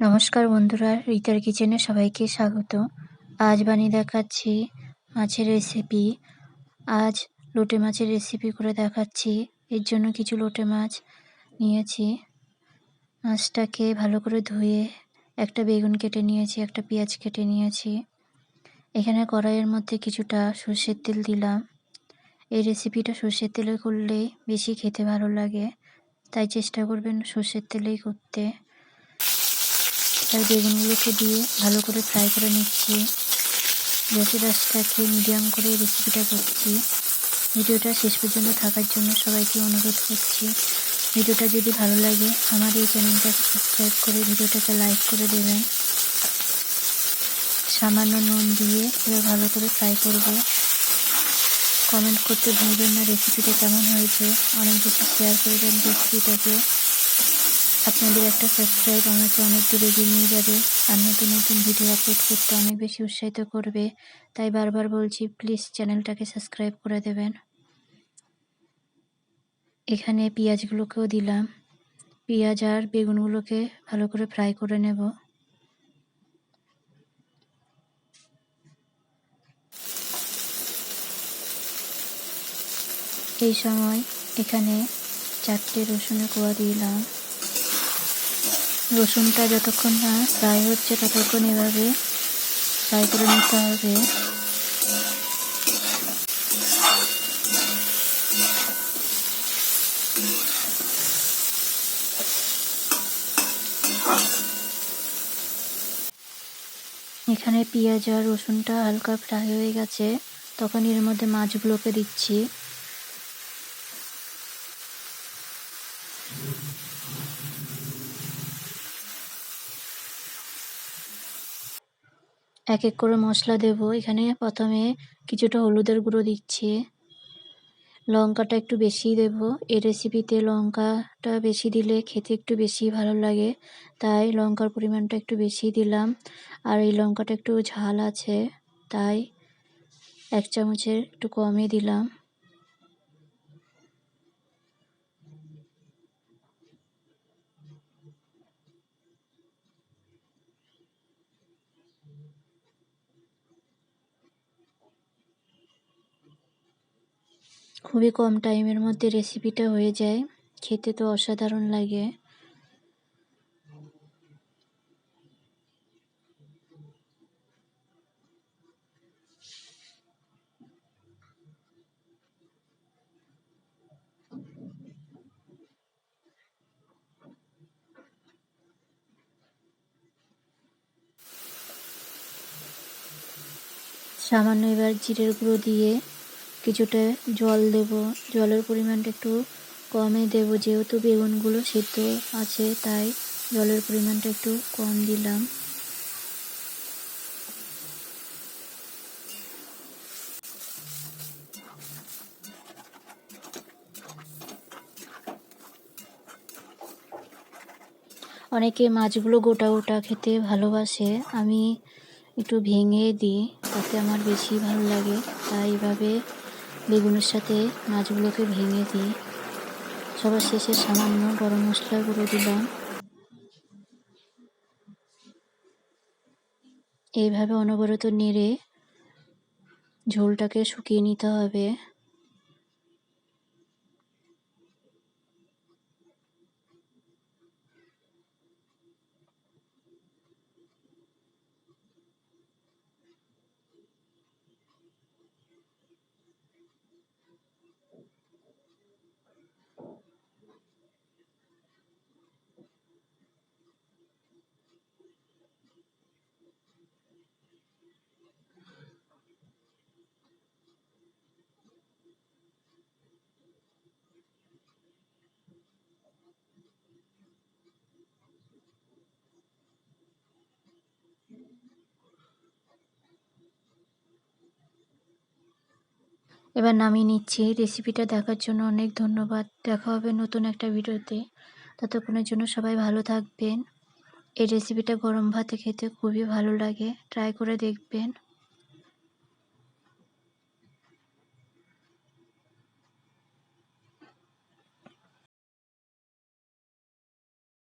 নমস্কার বন্ধুরা, রিতার কিচেনে সবাইকে স্বাগত। আজ বানিয়ে দেখাচ্ছি মাছের রেসিপি আজ লোটে মাছের রেসিপি করে দেখাচ্ছি। এর জন্য কিছু লোটে মাছ নিয়েছি। মাছটাকে ভালো করে ধুয়ে একটা বেগুন কেটে নিয়েছি, একটা পেঁয়াজ কেটে নিয়েছি। এখানে কড়াইয়ের মধ্যে কিছুটা সর্ষের তেল দিলাম। এই রেসিপিটা সর্ষের তেলে করলেই বেশি খেতে ভালো লাগে। তাই চেষ্টা করবেন সর্ষের তেলেই করতে। তাই বেগুনগুলোকে দিয়ে ভালো করে ফ্রাই করে নিচ্ছি। গ্যাসের আঁচটাকে মিডিয়াম করে রেসিপিটা করছি। ভিডিওটা শেষ পর্যন্ত থাকার জন্য সবাইকে অনুরোধ করছি। ভিডিওটা যদি ভালো লাগে, আমার এই চ্যানেলটাকে সাবস্ক্রাইব করে ভিডিওটাকে লাইক করে দেবেন। সামান্য নুন দিয়ে এবার ভালো করে ফ্রাই করব। কমেন্ট করতে ভুলবেন না, রেসিপিটা কেমন হয়েছে, অনেক বেশি শেয়ার করবেন রেসিপিটাকে। আপনাদের একটা সাবস্ক্রাইব আমাকে অনেক দূরে এগিয়ে নিয়ে যাবে আর নতুন নতুন ভিডিও আপলোড করতে অনেক বেশি উৎসাহিত করবে। তাই বারবার বলছি প্লিজ চ্যানেলটাকে সাবস্ক্রাইব করে দেবেন। এখানে পেঁয়াজগুলোকেও দিলাম। পেঁয়াজ আর বেগুনগুলোকে ভালো করে ফ্রাই করে নেব। এই সময় এখানে চারটে রসুনের কোয়া দিলাম। রসুনটা যতক্ষণ না ফ্রাই হচ্ছে ততক্ষণ এভাবে ফ্রাই করে নিতে হবে। এখানে পেঁয়াজ আর রসুনটা হালকা ফ্রাই হয়ে গেছে। তখন এর মধ্যে মাছগুলোকে দিচ্ছি। এক এক করে মশলা দেব। এখানে প্রথমে কিছুটা হলুদের গুঁড়ো দিচ্ছি। লঙ্কাটা একটু বেশি দেব। এই রেসিপিতে লঙ্কাটা বেশি দিলে খেতে একটু বেশি ভালো লাগে। তাই লঙ্কার পরিমাণটা একটু বেশি দিলাম। আর এই লঙ্কাটা একটু ঝাল আছে, তাই এক চামচের একটু কমই দিলাম। খুবই কম টাইমের মধ্যে রেসিপিটা হয়ে যায়। খেতে তো অসাধারণ লাগে। সামান্য এবার জিরের গুঁড়ো দিয়ে কিছুটা জল দেব। জলের পরিমাণটা একটু কমই দেব। যেহেতু বেগুনগুলো সিদ্ধ আছে, তাই জলের পরিমাণটা একটু কম দিলাম। অনেকে মাছগুলো গোটা গোটা খেতে ভালোবাসে। আমি একটু ভেঙে দিই, তাতে আমার বেশি ভালো লাগে। তাই এভাবে বেগুনের সাথে মাছগুলোকে ভেঙে দিয়ে সবার শেষে সামান্য গরম মশলা গুঁড়ো দিলাম। এইভাবে অনবরত নেড়ে ঝোলটাকে শুকিয়ে নিতে হবে। এবার নামিয়ে নিচ্ছি। রেসিপিটা দেখার জন্য অনেক ধন্যবাদ। দেখা হবে নতুন একটা ভিডিওতে। ততক্ষণের জন্য সবাই ভালো থাকবেন। এই রেসিপিটা গরম ভাতে খেতে খুবই ভালো লাগে। ট্রাই করে দেখবেন।